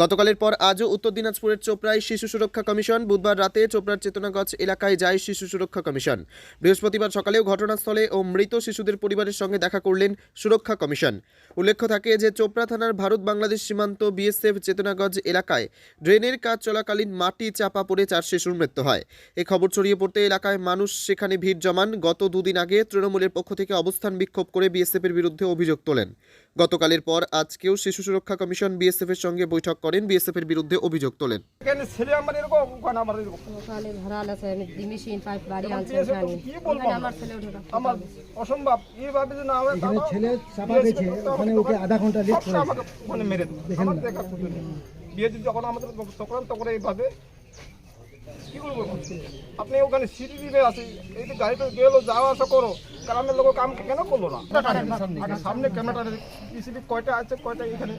গতকালের পর আজও উত্তর দিনাজপুরের চোপড়ায় শিশু সুরক্ষা কমিশন বুধবার রাতে চোপড়ার চেতনাগঞ্জ এলাকায় যায় শিশু সুরক্ষা কমিশন। বৃহস্পতিবার সকালেও ঘটনাস্থলে ও মৃত শিশুদের পরিবারের সঙ্গে দেখা করলেন সুরক্ষা কমিশন। উল্লেখ্য থাকে যে চোপড়া থানার ভারত বাংলাদেশ সীমান্ত বিএসএফ চেতনাগঞ্জ এলাকায় ড্রেনের কাজ চলাকালীন মাটি চাপা পড়ে চার শিশুর মৃত্যু হয়। এই খবর ছড়িয়ে পড়তে এলাকায় মানুষ সেখানে ভিড় জমান গত দুদিন আগে তৃণমূলের পক্ষ থেকে অবস্থান বিক্ষোভ করে বিএসএফের বিরুদ্ধে অভিযোগ তোলেন। গতকালের পর আজকেও শিশু সুরক্ষা কমিশন বিএসএফ এর সঙ্গে বৈঠক করেন বিএসএফ এর বিরুদ্ধে অভিযোগ তোলেন। ছেলে আমার এরকম? আমার এরকম? ওখানে ভাড়া আছে মেশিন পাইপ বাড়ি এখন আনছে বিএসএফ ওখানে কি বলব ওখানে আমরা? আমার ছেলে আমার অসম্ভব। এইভাবে যে না হবে এখানে তাহলে ছেলে চাপা গেছে ওখানে ওকে আধা ঘণ্টা লেট করে আমাকে মানে মেরে আমার দেখা বিয়ে যদি যখন আমাদের চক্রান্ত করে এইভাবে কি করব আপনি ওখানে সিটি দিবে আছে এই যে গাড়িটা গেলো যাওয়া আসা করো। গ্রামের লোক কাম কেন করল না? সামনে। ক্যামেরাটা পিসিবি কয়টা আছে কয়টা এখানে?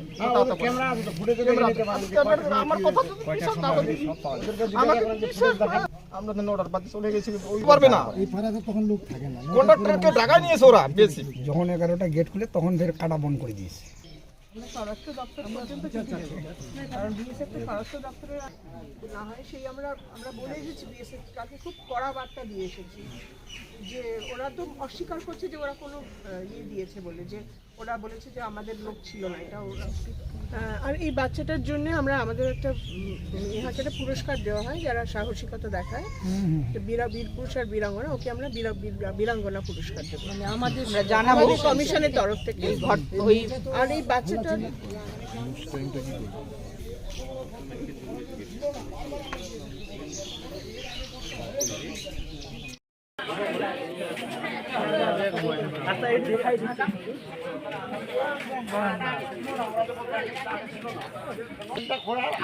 আমার কথা আমরা তো নটার বাদে চলে গেছি। ওই পারবে না। এই পাড়াতে তখন লোক থাকে না। কন্ডাক্টরকে নিয়েছে ওরা বেশি। যখন এগারোটা গেট খুলে তখন ফের কাটা বন্ধ করে দিয়েছে। কারণ বিএসএফ তো না হয় সেই আমরা আমরা বলে এসেছি খুব কড়া বার্তা দিয়ে এসেছি যে ওরা তো অস্বীকার করছে যে ওরা কোনো ইয়ে দিয়েছে বলে, যে ওরা বলেছে যে আমাদের লোক ছিল না, এটা ওরা আর এই বাচ্চাটার জন্য আমরা আমাদের একটা ইহাকে একটা পুরস্কার দেওয়া হয় যারা সাহসিকতা দেখায়। বীরা বীর পুরুষ আর বীরাঙ্গনা ওকে আমরা বীরা বীরাঙ্গনা পুরস্কার দেবো। মানে আমাদের জানাব। কমিশনের তরফ থেকে আর এই বাচ্চাটার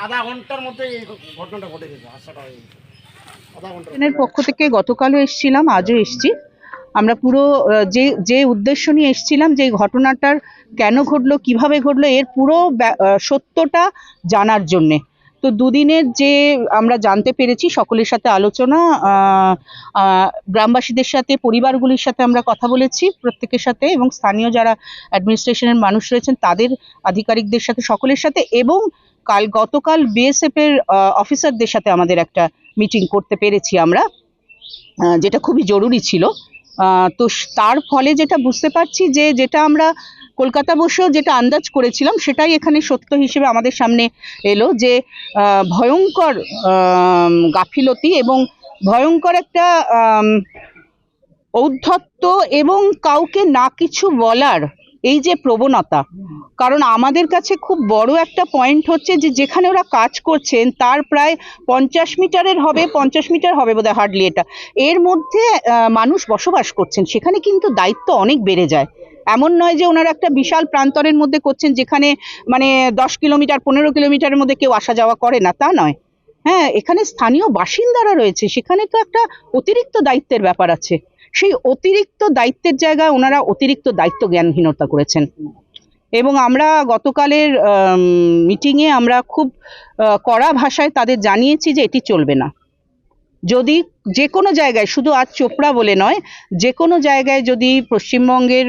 আধা ঘণ্টার মধ্যে এই ঘটনাটা ঘটে গেছে হাসাটা গেছে। আধা ঘণ্টা এর পক্ষ থেকে গতকালও এসেছিলাম আজও এসেছি। আমরা পুরো যে যে উদ্দেশ্য নিয়ে এসেছিলাম যে এই ঘটনাটার কেন ঘটলো কীভাবে ঘটলো এর পুরো সত্যটা জানার জন্যে। তো দুদিনের যে আমরা জানতে পেরেছি, সকলের সাথে আলোচনা গ্রামবাসীদের সাথে, পরিবারগুলির সাথে আমরা কথা বলেছি, প্রত্যেকের সাথে এবং স্থানীয় যারা অ্যাডমিনিস্ট্রেশনের মানুষ রয়েছেন, তাদের আধিকারিকদের সাথে, সকলের সাথে এবং কাল, গতকাল বিএসএফ এর অফিসারদের সাথে আমাদের একটা মিটিং করতে পেরেছি আমরা যেটা খুবই জরুরি ছিল। তো তার ফলে যেটা বুঝতে পারছি যে, যেটা আমরা কলকাতা বসেও যেটা আন্দাজ করেছিলাম, সেটাই এখানে সত্য হিসেবে আমাদের সামনে এলো যে ভয়ঙ্কর গাফিলতি এবং ভয়ঙ্কর একটা ঔদ্ধত্য এবং কাউকে না কিছু বলার এই যে প্রবণতা, কারণ আমাদের কাছে খুব বড় একটা পয়েন্ট হচ্ছে যে যেখানে ওরা কাজ করছেন, তার প্রায় পঞ্চাশ মিটারের হবে, পঞ্চাশ মিটার হবে বোধহয় হার্ডলি এটা। এর মধ্যে মানুষ বসবাস করছেন, সেখানে কিন্তু দায়িত্ব অনেক বেড়ে যায়। এমন নয় যে ওনারা একটা বিশাল প্রান্তরের মধ্যে করছেন, যেখানে মানে দশ কিলোমিটার, পনেরো কিলোমিটারের মধ্যে কেউ আসা যাওয়া করে না, তা নয়। হ্যাঁ এখানে স্থানীয় বাসিন্দারা রয়েছে, সেখানে তো একটা অতিরিক্ত দায়িত্বের ব্যাপার আছে। সেই অতিরিক্ত দায়িত্বের জায়গায় ওনারা অতিরিক্ত দায়িত্ব জ্ঞানহীনতা করেছেন। এবং আমরা গতকালের মিটিংয়ে আমরা খুব কড়া ভাষায় তাদের জানিয়েছি যে এটি চলবে না। যদি যে কোনো জায়গায়, শুধু আজ চোপড়া বলে নয় যে কোনো জায়গায় যদি পশ্চিমবঙ্গের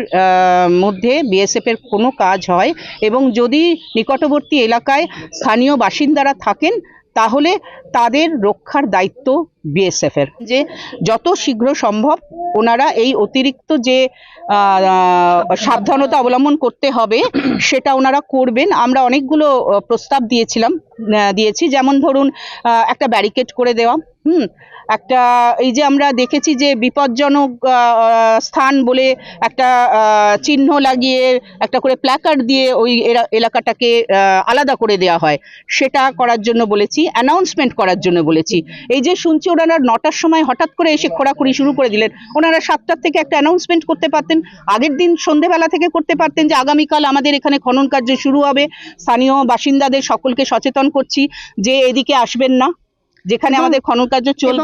মধ্যে বিএসএফ এর কোনো কাজ হয় এবং যদি নিকটবর্তী এলাকায় স্থানীয় বাসিন্দারা থাকেন, তাহলে তাদের রক্ষার দায়িত্ব বিএসএফ এর, যে যত শীঘ্র সম্ভব ওনারা এই অতিরিক্ত যে সাবধানতা অবলম্বন করতে হবে, সেটা ওনারা করবেন। আমরা অনেকগুলো প্রস্তাব দিয়েছিলাম দিয়েছি। যেমন ধরুন একটা ব্যারিকেড করে দেওয়া, হুম? একটা, এই যে আমরা দেখেছি যে বিপজ্জনক স্থান বলে একটা চিহ্ন লাগিয়ে একটা করে প্ল্যাকার্ড দিয়ে ওই এলাকাটাকে আলাদা করে দেওয়া হয়। সেটা করার জন্য বলেছি অ্যানাউন্সমেন্ট করার জন্য বলেছি। এই যে শুনছি ওনারা নটার সময় হঠাৎ করে এসে খোঁড়াখুড়ি শুরু করে দিলেন। ওনারা সাতটার থেকে একটা অ্যানাউন্সমেন্ট করতে পারতেন। আগের দিন সন্ধেবেলা থেকে করতে পারতেন যে আগামীকাল আমাদের এখানে খনন কার্য শুরু হবে। স্থানীয় বাসিন্দাদের সকলকে সচেতন করছি যে এদিকে আসবেন না। যেখানে আমাদের খনন কার্য চলবে